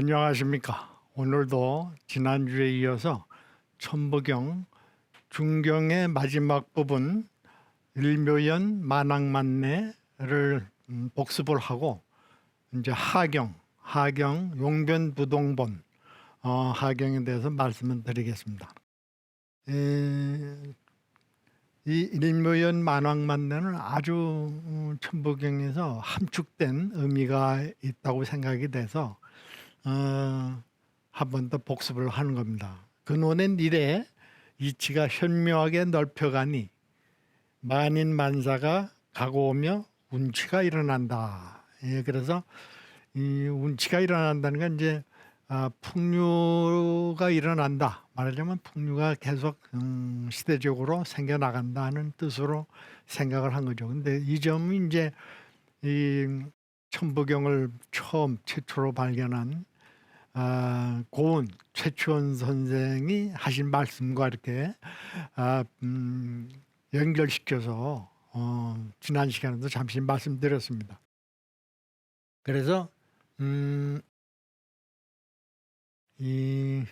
안녕하십니까. 오늘도 지난주에 이어서 천부경 중경의 마지막 부분 일묘연 만왕만내를 음, 복습을 하고 이제 하경, 하경 용변부동본 어, 하경에 대해서 말씀을 드리겠습니다. 에, 이 일묘연 만왕만내는 아주 음, 천부경에서 함축된 의미가 있다고 생각이 돼서 어, 한번 더 복습을 하는 겁니다. 근원의 일에 이치가 현묘하게 넓혀가니 만인 만사가 가고 오며 운치가 일어난다. 예, 그래서 이 운치가 일어난다는 건 이제 아, 풍류가 일어난다. 말하자면 풍류가 계속 음, 시대적으로 생겨 나간다는 뜻으로 생각을 한 거죠. 근데 이 점이 이제 이 천부경을 처음 최초로 발견한 아, 고은 최추원 선생이 하신 말씀과 이렇게 아, 음, 연결시켜서 어, 지난 시간에도 잠시 말씀드렸습니다. 그래서 음, 이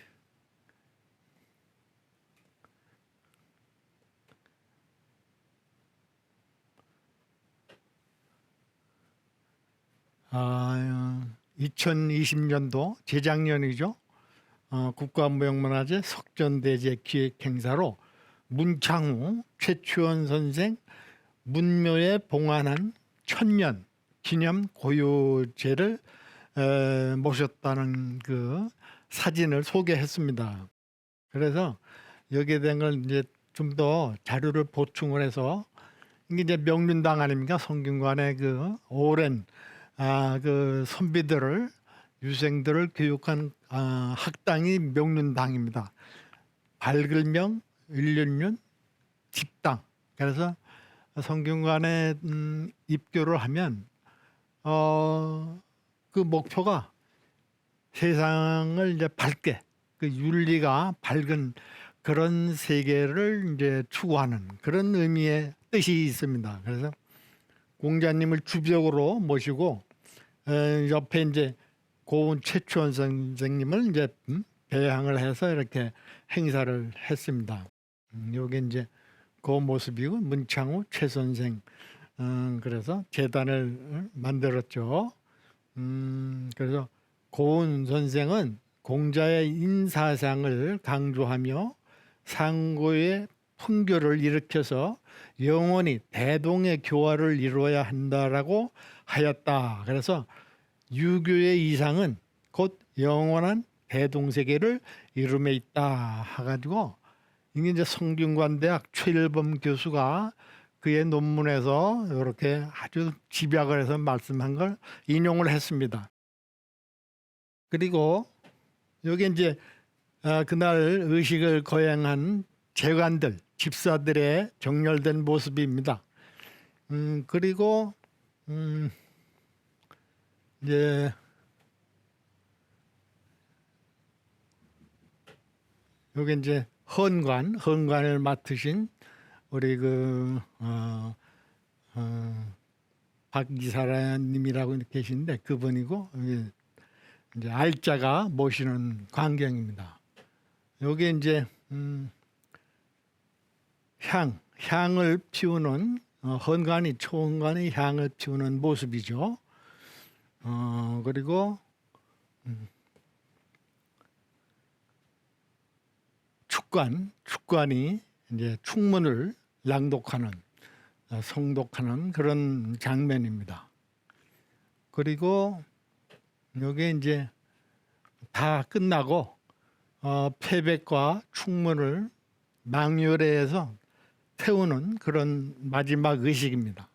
아, 2020년도 재작년이죠. 어, 국가무형문화재 석전대제 기획행사로 문창우 최추원 선생 문묘에 봉안한 천년 기념 고유제를 에, 모셨다는 그 사진을 소개했습니다. 그래서 여기에 대한 걸 이제 좀 더 자료를 보충을 해서 이게 이제 명륜당 아닙니까? 성균관의 그 오랜 아, 그 선비들을 유생들을 교육한 아, 학당이 명륜당입니다. 밝을명, 일륜륜, 집당. 그래서 성균관에 음, 입교를 하면 어, 그 목표가 세상을 이제 밝게 그 윤리가 밝은 그런 세계를 이제 추구하는 그런 의미의 뜻이 있습니다. 그래서 공자님을 주벽으로 모시고 에, 옆에 이제 고은 최추원 선생님을 이제 음, 배양을 해서 이렇게 행사를 했습니다. 음, 요게 이제 그 모습이고 문창우 최 선생 음, 그래서 재단을 어, 만들었죠. 음, 그래서 고은 선생은 공자의 인사상을 강조하며 상고의 풍교를 일으켜서 영원히 대동의 교화를 이루어야 한다라고 하였다. 그래서 유교의 이상은 곧 영원한 대동세계를 이rum에 있다. 해가지고 이게 이제 성균관대학 최일범 교수가 그의 논문에서 이렇게 아주 집약을 해서 말씀한 걸 인용을 했습니다. 그리고 여기 이제 아, 그날 의식을 거행한 재관들, 집사들의 정렬된 모습입니다. 음, 그리고 음, 이제 여기 이제 헌관, 헌관을 맡으신 우리 그 어, 어, 박이사라님이라고 계신데 그분이고 여기 이제 알자가 모시는 광경입니다. 여기 이제 음, 향, 향을 피우는 어, 헌관이 초헌관이 향을 피우는 모습이죠. 어, 그리고 음, 축관, 축관이 이제 축문을 낭독하는 어, 성독하는 그런 장면입니다. 그리고 여기 이제 다 끝나고 어, 패백과 축문을 망열회에서 태우는 그런 마지막 의식입니다.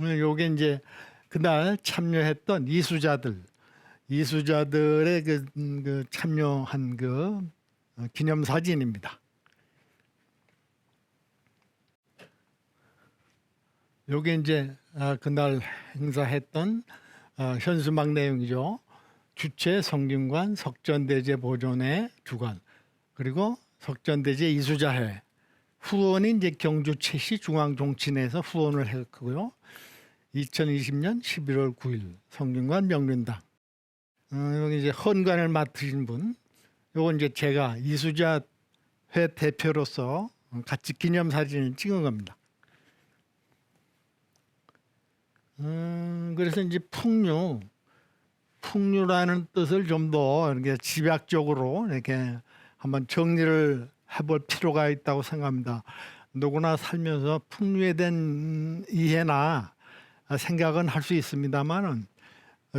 요게 이제 그날 참여했던 이수자들, 이수자들의 그, 음, 그 참여한 그 어, 기념 사진입니다. 요게 이제 아, 그날 행사했던 어, 현수막 내용이죠. 주체 성균관 석전대제 보존회 주관 그리고 석전대제 이수자회 후원이 이제 경주 최시 중앙종친에서 후원을 했고요. 2020년 11월 9일 성균관 명륜당. 어, 여기 이제 헌관을 맡으신 분, 요거 이제 제가 이수자 회 대표로서 같이 기념 사진을 찍은 겁니다. 음, 그래서 이제 풍류, 풍류라는 뜻을 좀 더 이렇게 집약적으로 이렇게 한번 정리를 해볼 필요가 있다고 생각합니다. 누구나 살면서 풍류에 대한 이해나 생각은 할 수 있습니다만은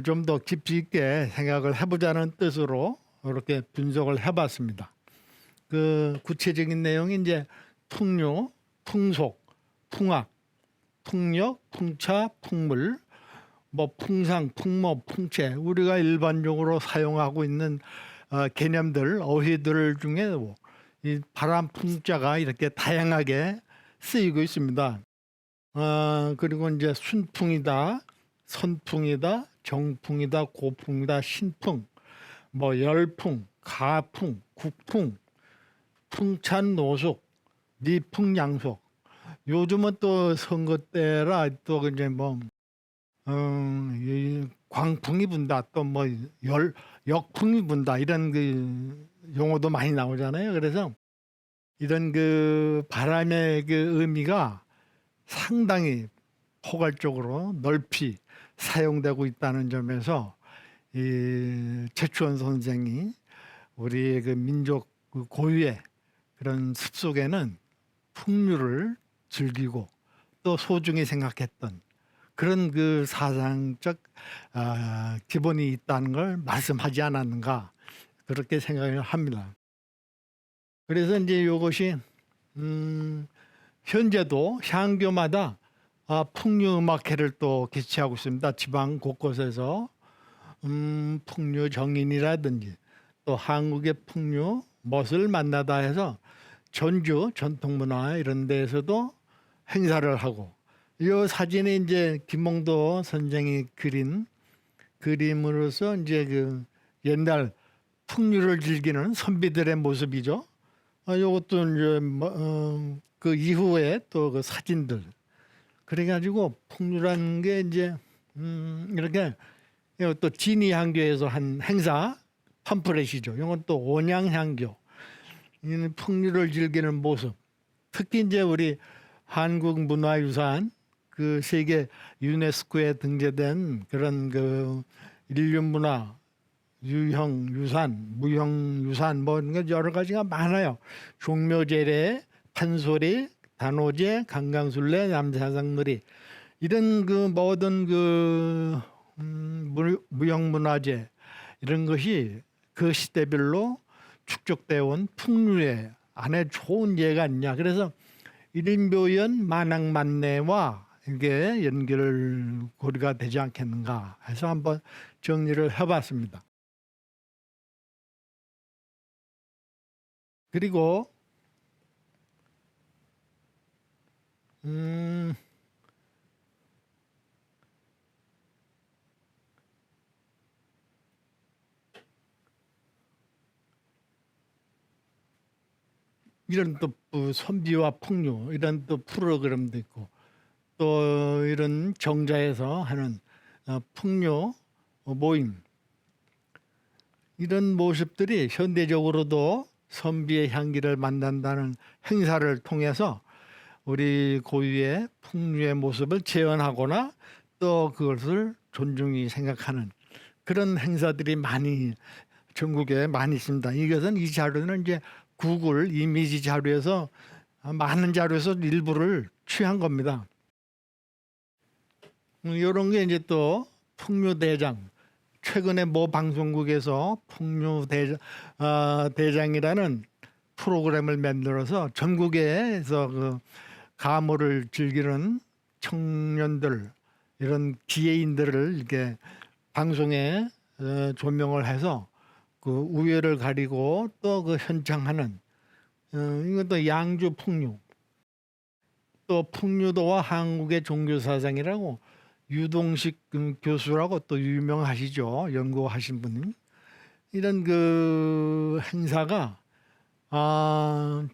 좀 더 깊이 있게 생각을 해보자는 뜻으로 이렇게 분석을 해봤습니다. 그 구체적인 내용이 이제 풍류, 풍속, 풍악, 풍력, 풍차, 풍물, 뭐 풍상, 풍모, 풍채 우리가 일반적으로 사용하고 있는 어, 개념들 어휘들 중에 뭐이 바람 풍자가 이렇게 다양하게 쓰이고 있습니다. 어, 그리고 이제 순풍이다, 선풍이다, 정풍이다, 고풍이다, 신풍, 뭐 열풍, 가풍, 국풍, 풍찬 노숙, 미풍 양속. 요즘은 또 선거 때라 또 이제 뭐 어, 이 광풍이 분다, 또 뭐 열 역풍이 분다 이런 그 용어도 많이 나오잖아요. 그래서 이런 그 바람의 그 의미가 상당히 포괄적으로 넓이 사용되고 있다는 점에서 이 최추원 선생이 우리 그 민족 그 고유의 그런 습속에는 풍류를 즐기고 또 소중히 생각했던 그런 그 사상적 아, 기본이 있다는 걸 말씀하지 않았는가 그렇게 생각을 합니다. 그래서 이제 이것이 음, 현재도 향교마다 아, 풍류 음악회를 또 개최하고 있습니다. 지방 곳곳에서 음, 풍류 정인이라든지 또 한국의 풍류 멋을 만나다 해서 전주 전통문화 이런 데에서도 행사를 하고 이 사진에 이제 김몽도 선생이 그린 그림으로서 이제 그 옛날 풍류를 즐기는 선비들의 모습이죠. 아, 요것도 이제 뭐, 어, 그 이후에 또 그 사진들 그래가지고 풍류라는 게 이제 음, 이렇게 또 진이 향교에서 한 행사 팜프렛이죠. 이건 또 온양 향교 이는 풍류를 즐기는 모습. 특히 이제 우리 한국 문화유산 그 세계 유네스코에 등재된 그런 그 인류 문화 유형 유산, 무형 유산 뭐 이런 게 여러 가지가 많아요. 종묘제례, 판소리, 단오제, 강강술래, 남사상놀이 이런 그 모든 그 음, 무- 무형 문화재 이런 것이 그 시대별로 축적되어 온 풍류의 안에 좋은 예가 있냐. 그래서 일인묘연 만학만내와 이게 연결 고리가 되지 않겠는가 해서 한번 정리를 해봤습니다. 그리고 음, 이런 또 어, 선비와 풍류 이런 또 프로그램도 있고 또 이런 정자에서 하는 어, 풍류 모임 이런 모습들이 현대적으로도 선비의 향기를 만난다는 행사를 통해서 우리 고유의 풍류의 모습을 재현하거나 또 그것을 존중히 생각하는 그런 행사들이 많이 전국에 많이 있습니다. 이것은 이 자료는 이제 구글 이미지 자료에서 많은 자료에서 일부를 취한 겁니다. 이런 게 이제 또 풍류 대장 최근에 모 방송국에서 풍류 대장, 어, 대장이라는 프로그램을 만들어서 전국에서 그 가물을 즐기는 청년들 이런 기회인들을 이렇게 방송에 어, 조명을 해서 그 우열을 가리고 또 그 현장하는 어, 이것도 양주 풍류. 또 풍류도와 한국의 종교 사상이라고 유동식 음, 교수라고 또 유명하시죠 연구하신 분이 이런 그 행사가 아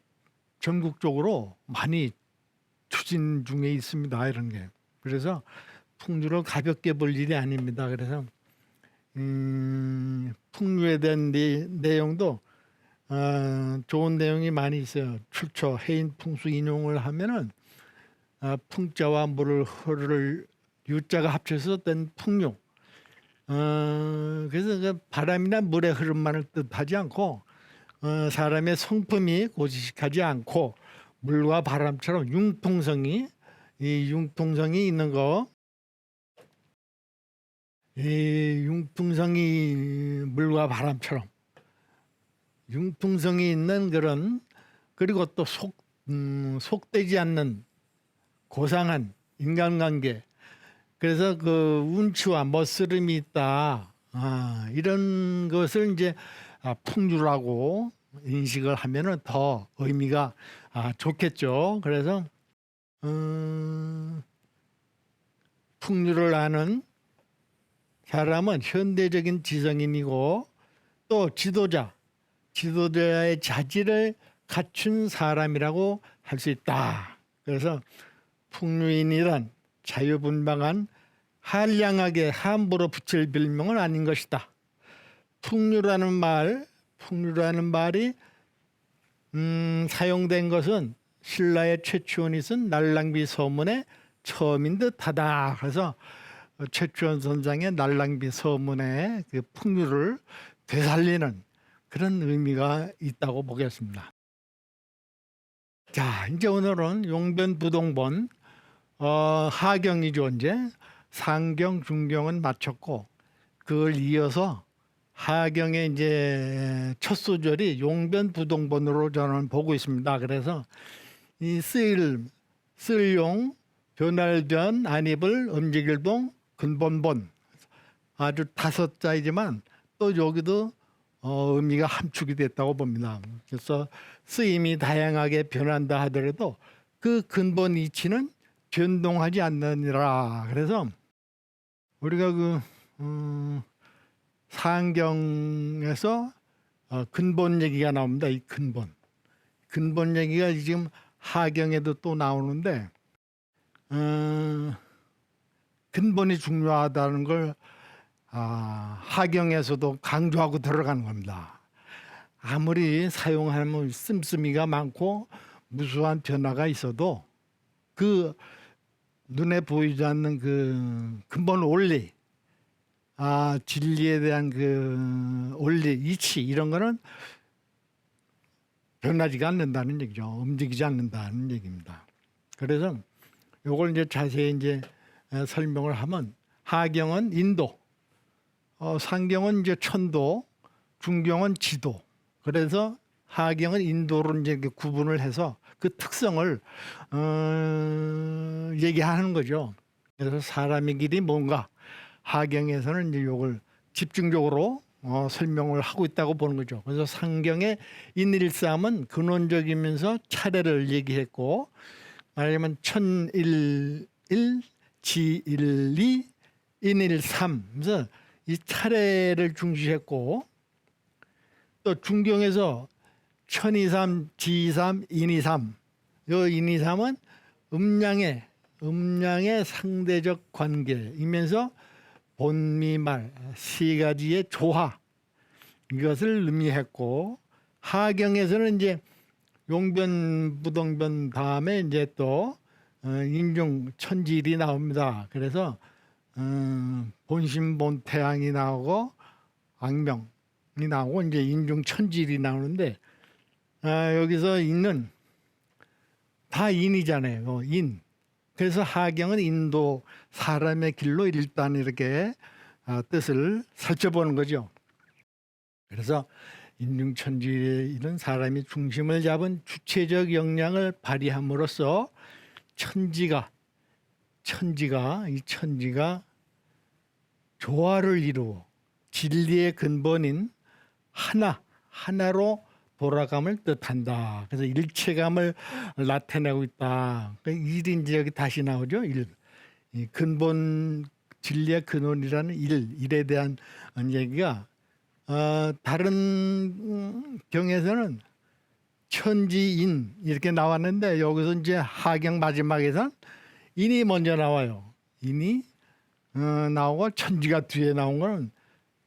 전국적으로 많이 추진 중에 있습니다 이런 게 그래서 풍류를 가볍게 볼 일이 아닙니다. 그래서 음, 풍류에 대한 내, 내용도 어, 좋은 내용이 많이 있어요. 출처 해인 풍수 인용을 하면은 아, 풍자와 물을 흐를 유자가 합쳐서 된 풍류. 어, 그래서 그 바람이나 물의 흐름만을 뜻하지 않고 어, 사람의 성품이 고지식하지 않고 물과 바람처럼 융통성이 이 융통성이 있는 거. 이 융통성이 물과 바람처럼 융통성이 있는 그런 그리고 또속 음, 속되지 않는 고상한 인간관계 그래서 그 운치와 멋스름이 있다 아, 이런 것을 이제 아, 풍류라고 인식을 하면은 더 의미가 아, 좋겠죠. 그래서 음, 풍류를 아는 사람은 현대적인 지성인이고 또 지도자, 지도자의 자질을 갖춘 사람이라고 할 수 있다. 그래서 풍류인이란 자유분방한 한량하게 함부로 붙일 별명은 아닌 것이다. 풍류라는 말, 풍류라는 말이 음, 사용된 것은 신라의 최추원이 쓴 날랑비 서문의 처음인 듯하다. 그래서 최추원 선장의 날랑비 서문의 그 풍류를 되살리는 그런 의미가 있다고 보겠습니다. 자, 이제 오늘은 용변 부동본 어, 하경이죠 이제 상경, 중경은 마쳤고 그걸 이어서 하경의 이제 첫 소절이 용변 부동본으로 저는 보고 있습니다. 그래서 이 쓰일, 쓸용, 변할변, 안입을, 움직일동, 근본본 아주 다섯 자이지만 또 여기도 어, 의미가 함축이 됐다고 봅니다. 그래서 쓰임이 다양하게 변한다 하더라도 그 근본 이치는 변동하지 않느니라. 그래서 우리가 그 음, 상경에서 어, 근본 얘기가 나옵니다. 이 근본. 근본 얘기가 지금 하경에도 또 나오는데 어, 근본이 중요하다는 걸 아, 하경에서도 강조하고 들어가는 겁니다. 아무리 사용하면 씀씀이가 많고 무수한 변화가 있어도 그 눈에 보이지 않는 그 근본 원리, 아 진리에 대한 그 원리, 이치 이런 거는 변하지가 않는다는 얘기죠. 움직이지 않는다는 얘기입니다. 그래서 요걸 이제 자세히 이제 에, 설명을 하면 하경은 인도, 어, 상경은 이제 천도, 중경은 지도. 그래서 하경은 인도로 이제 구분을 해서 그 특성을 어, 얘기하는 거죠. 그래서 사람의 길이 뭔가 하경에서는 이제 요걸 집중적으로 어, 설명을 하고 있다고 보는 거죠. 그래서 상경의 인일삼은 근원적이면서 차례를 얘기했고 말하자면 천일일 지일리 인일삼 그래서 이 차례를 중시했고 또 중경에서 천이삼, 지삼, 인이삼. 요 인이삼은 음량의 음량의 상대적 관계이면서 본미말 세 가지의 조화 이것을 의미했고 하경에서는 이제 용변 부동변 다음에 이제 또 어, 인중 천질이 나옵니다. 그래서 어, 본심 본태양이 나오고 악명이 나오고 이제 인중 천질이 나오는데 아, 여기서 인은 다 인이잖아요. 어, 인. 그래서 하경은 인도 사람의 길로 일단 이렇게 아, 뜻을 살펴보는 거죠. 그래서 인중천지에 이런 사람이 중심을 잡은 주체적 역량을 발휘함으로써 천지가 천지가 이 천지가 조화를 이루어 진리의 근본인 하나 하나로 돌아감을 뜻한다. 그래서 일체감을 나타내고 있다. 그 일인지 여기 다시 나오죠. 일. 이 근본 진리의 근원이라는 일, 일에 대한 얘기가 어, 다른 음, 경에서는 천지인 이렇게 나왔는데 여기서 이제 하경 마지막에선 인이 먼저 나와요. 인이 어, 나오고 천지가 뒤에 나온 거는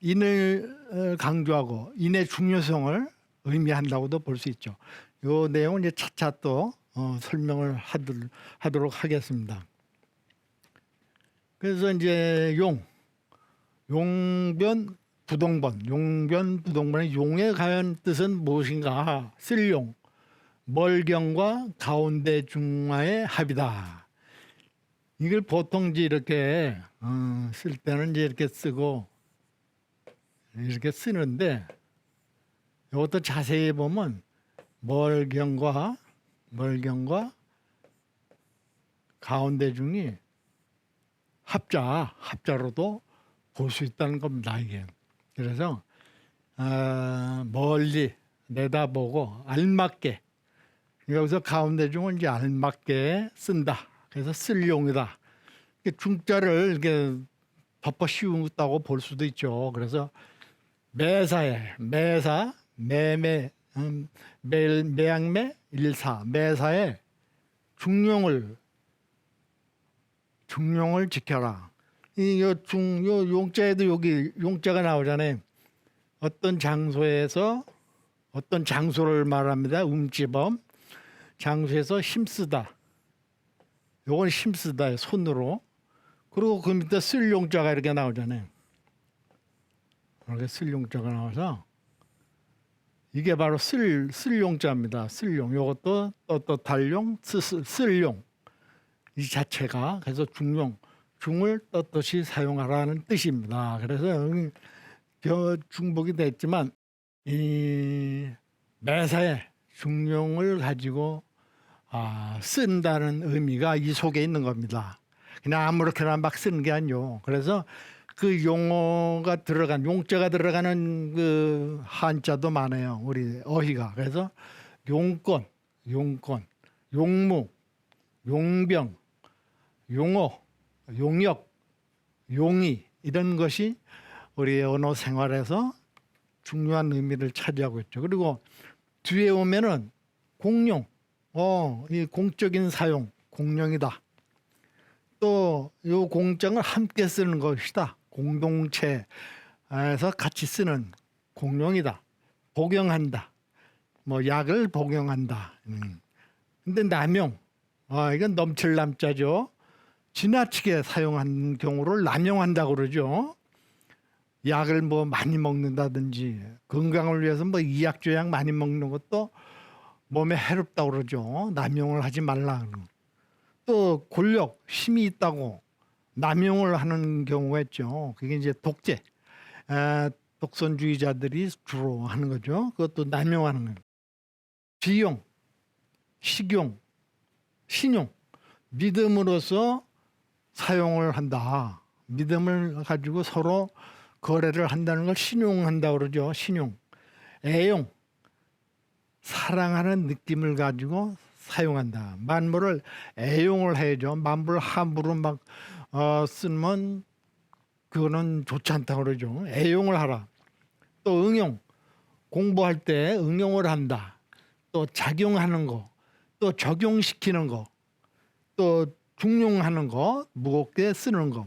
인을 어, 강조하고 인의 중요성을 의미한다고도 볼 수 있죠. 요 내용은 이제 차차 또 어, 설명을 하들, 하도록 하겠습니다. 그래서 이제 용, 용변 부동본, 용변 부동본의 용의 가연 뜻은 무엇인가? 쓸용, 멀경과 가운데 중화의 합이다. 이걸 보통 이제 이렇게 어, 쓸 때는 이제 이렇게 쓰고 이렇게 쓰는데 이것도 자세히 보면 멀경과 멀경과 가운데 중이 합자 합자로도 볼 수 있다는 겁니다 이게. 그래서 아, 멀리 내다보고 알맞게 여기서 가운데 중은 이제 알맞게 쓴다. 그래서 쓸용이다. 중자를 이렇게 덮어 씌운다고 볼 수도 있죠. 그래서 매사에 매사 매매 음, 매 매양매 일사 매사에 중용을 중용을 지켜라. 이중요 용자에도 여기 용자가 나오잖아요. 어떤 장소에서 어떤 장소를 말합니다. 음지범 장소에서 힘쓰다. 요건 힘쓰다 손으로. 그리고 그 밑에 쓸 용자가 이렇게 나오잖아요. 이렇게 쓸 용자가 나와서 이게 바로 쓸 쓸 용자입니다. 쓸용. 요것도 또 또 달용, 쓰, 쓰, 쓸용. 이 자체가 그래서 중용, 중을 떳떳이 사용하라는 뜻입니다. 그래서 중복이 됐지만 이 매사에 중용을 가지고 아, 쓴다는 의미가 이 속에 있는 겁니다. 그냥 아무렇게나 막 쓰는 게 아니요. 그래서 그 용어가 들어간 용자가 들어가는 그 한자도 많아요. 우리 어휘가. 그래서 용건, 용건, 용무, 용병, 용어, 용역, 용의 이런 것이 우리 언어 생활에서 중요한 의미를 차지하고 있죠. 그리고 뒤에 오면은 공용, 어, 이 공적인 사용, 공용이다. 또이 공장을 함께 쓰는 것이다. 공동체에서 같이 쓰는 공용이다. 복용한다. 뭐 약을 복용한다. 음. 근데 남용, 아 이건 넘칠 남자죠. 지나치게 사용한 경우를 남용한다고 그러죠. 약을 뭐 많이 먹는다든지 건강을 위해서 뭐 이약조약 많이 먹는 것도 몸에 해롭다고 그러죠. 남용을 하지 말라. 또 권력, 힘이 있다고 남용을 하는 경우가 있죠. 그게 이제 독재, 아, 독선주의자들이 주로 하는 거죠. 그것도 남용하는 거예요. 비용, 식용, 신용, 믿음으로써 사용을 한다. 믿음을 가지고 서로 거래를 한다는 걸 신용한다 그러죠. 신용. 애용. 사랑하는 느낌을 가지고 사용한다. 만물을 애용을 해야죠. 만물 함부로 막 어, 쓰면 그거는 좋지 않다 그러죠. 애용을 하라. 또 응용. 공부할 때 응용을 한다. 또 작용하는 거. 또 적용시키는 거. 또 중용하는 거, 무겁게 쓰는 거.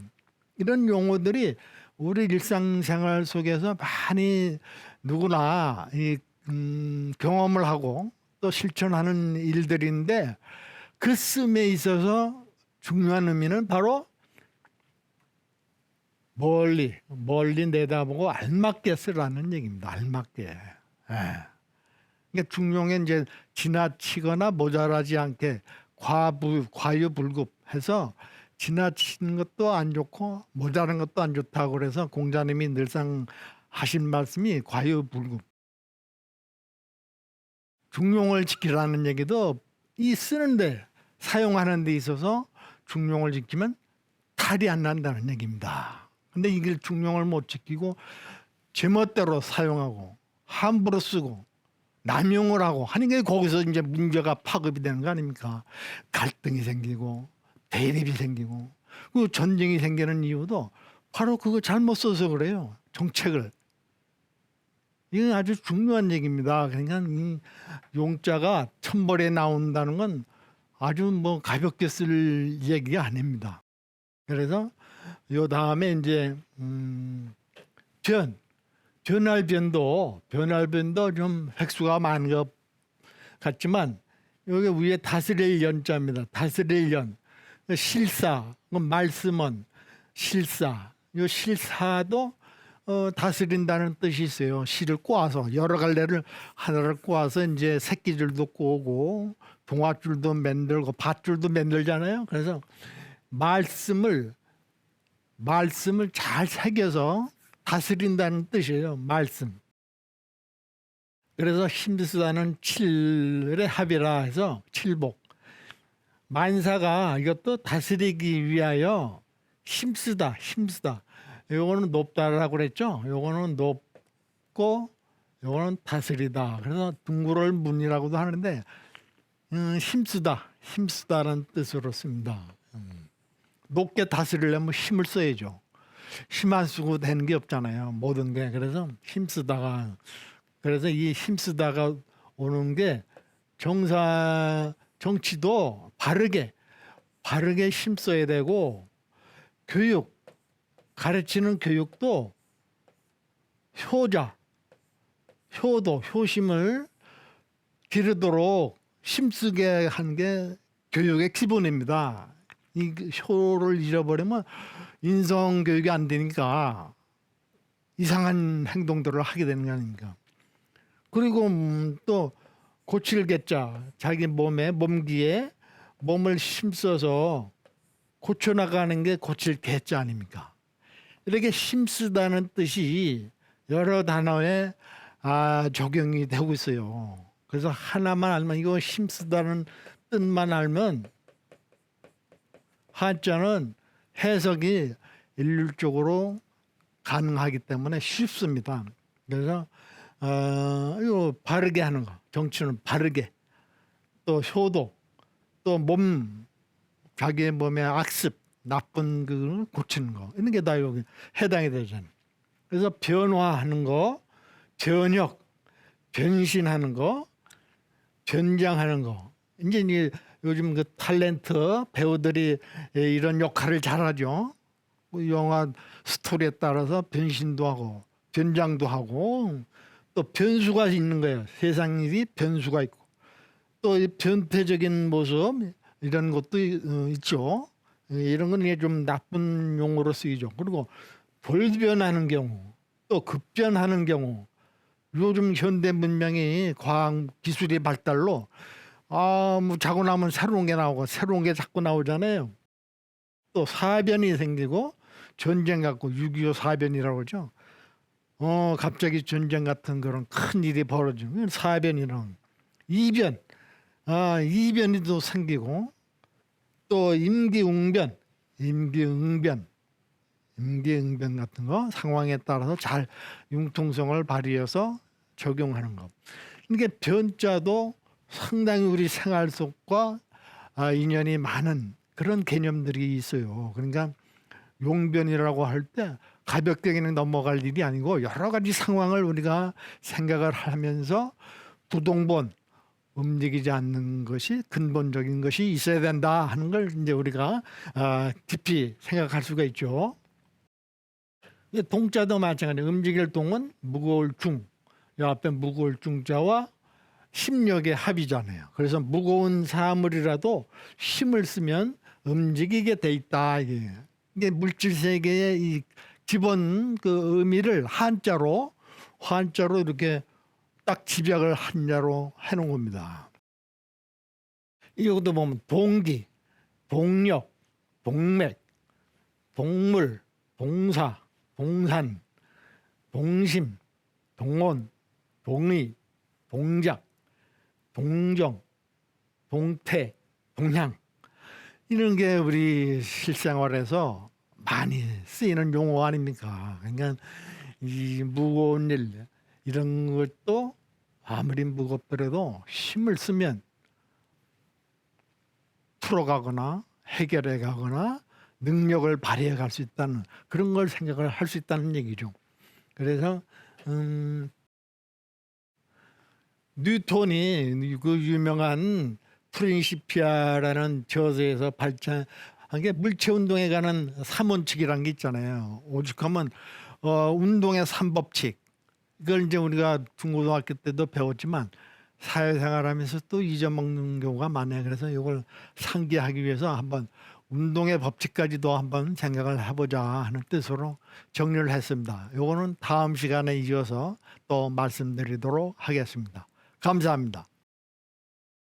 이런 용어들이 우리 일상생활 속에서 많이 누구나 이, 음, 경험을 하고 또 실천하는 일들인데 그 씀에 있어서 중요한 의미는 바로 멀리 멀리 내다보고 알맞게 쓰라는 얘기입니다. 알맞게. 예. 그러니까 중용에 이제 지나치거나 모자라지 않게 과부 과유불급해서 지나치는 것도 안 좋고 모자란 것도 안 좋다고 그래서 공자님이 늘상 하신 말씀이 과유불급 중용을 지키라는 얘기도 이 쓰는데 사용하는 데 있어서 중용을 지키면 탈이 안 난다는 얘기입니다. 근데 이걸 중용을 못 지키고 제멋대로 사용하고 함부로 쓰고 남용을 하고 하는 게 거기서 이제 문제가 파급이 되는 거 아닙니까? 갈등이 생기고 대립이 생기고 그 전쟁이 생기는 이유도 바로 그거 잘못 써서 그래요. 정책을. 이건 아주 중요한 얘기입니다. 그러니까 이 용자가 천벌에 나온다는 건 아주 뭐 가볍게 쓸 얘기가 아닙니다. 그래서 요 다음에 이제 음, 변 변할변도 변할변도 좀 획수가 많은 것 같지만 여기 위에 다스릴 연자입니다. 다스릴 연 실사 그 말씀은 실사 요 실사도 어, 다스린다는 뜻이 있어요. 실을 꼬아서 여러 갈래를 하나를 꼬아서 이제 새끼줄도 꼬고 동아줄도 만들고 밧줄도 만들잖아요. 그래서 말씀을 말씀을 잘 새겨서 다스린다는 뜻이에요. 말씀. 그래서 힘쓰다는 칠의 합이라 해서 칠복. 만사가 이것도 다스리기 위하여 힘쓰다, 힘쓰다. 요거는 높다라고 그랬죠. 요거는 높고 요거는 다스리다. 그래서 둥그럴 문이라고도 하는데 음, 힘쓰다, 힘쓰다라는 뜻으로 씁니다. 음. 높게 다스리려면 힘을 써야죠. 힘 안 쓰고 되는 게 없잖아요. 모든 게 그래서 힘 쓰다가 그래서 이 힘 쓰다가 오는 게 정사 정치도 바르게 바르게 힘 써야 되고 교육 가르치는 교육도 효자 효도 효심을 기르도록 힘쓰게 하는 게 교육의 기본입니다. 이 효를 잃어버리면 인성 교육이 안 되니까 이상한 행동들을 하게 되는 거 아닙니까? 그리고 음, 또 고칠 개자 자기 몸에 몸기에 몸을 힘써서 고쳐 나가는 게 고칠 개자 아닙니까? 이렇게 힘쓰다는 뜻이 여러 단어에 아, 적용이 되고 있어요. 그래서 하나만 알면 이거 힘쓰다는 뜻만 알면 한자는 해석이 일률적으로 가능하기 때문에 쉽습니다. 그래서 어, 이거 바르게 하는 거, 정치는 바르게, 또 효도, 또 몸, 자기의 몸의 악습, 나쁜 그 고치는 거 이런 게 다 여기 해당이 되잖아요. 그래서 변화하는 거, 변혁, 변신하는 거, 변장하는 거. 이제 이 요즘 그 탤런트 배우들이 이런 역할을 잘하죠. 그 영화 스토리에 따라서 변신도 하고 변장도 하고 또 변수가 있는 거예요. 세상 일이 변수가 있고 또이 변태적인 모습 이런 것도 어, 있죠. 이런 건 이게 좀 나쁜 용어로 쓰이죠. 그리고 돌변하는 경우 또 급변하는 경우 요즘 현대 문명이 과학 기술의 발달로 아, 뭐 자고 나면 새로운 게 나오고 새로운 게 자꾸 나오잖아요. 또 사변이 생기고 전쟁 같고 6.25 사변이라고 그러죠. 어, 갑자기 전쟁 같은 그런 큰 일이 벌어지면 사변이랑 이변, 아, 이변이 또 생기고 또 임기응변, 임기응변, 임기응변 같은 거 상황에 따라서 잘 융통성을 발휘해서 적용하는 것. 이게 변자도 상당히 우리 생활 속과 아, 인연이 많은 그런 개념들이 있어요. 그러니까 용변이라고 할 때 가볍게 그냥 넘어갈 일이 아니고 여러 가지 상황을 우리가 생각을 하면서 부동본 움직이지 않는 것이 근본적인 것이 있어야 된다 하는 걸 이제 우리가 아, 깊이 생각할 수가 있죠. 이 동자도 마찬가지. 움직일 동은 무거울 중. 이 앞에 무거울 중자와 힘력의 합이잖아요. 그래서 무거운 사물이라도 힘을 쓰면 움직이게 돼 있다. 이게, 이게 물질 세계의 이 기본 그 의미를 한자로 한자로 이렇게 딱 집약을 한자로 해놓은 겁니다. 이것도 보면 동기, 동력, 동맥, 동물, 동사, 동산, 동심, 동원, 동의, 동작, 동정, 동태, 동향 이런 게 우리 실생활에서 많이 쓰이는 용어 아닙니까? 그러니까 이 무거운 일 이런 것도 아무리 무겁더라도 힘을 쓰면 풀어가거나 해결해 가거나 능력을 발휘해 갈 수 있다는 그런 걸 생각을 할 수 있다는 얘기죠. 그래서 음, 뉴턴이 그 유명한 프린시피아라는 저서에서 발전 한 게 물체 운동에 관한 삼원칙이라는 게 있잖아요. 오죽하면 어, 운동의 삼법칙 이걸 이제 우리가 중고등학교 때도 배웠지만 사회생활하면서 또 잊어먹는 경우가 많아요. 그래서 이걸 상기하기 위해서 한번 운동의 법칙까지도 한번 생각을 해보자 하는 뜻으로 정리를 했습니다. 요거는 다음 시간에 이어서 또 말씀드리도록 하겠습니다. 감사합니다.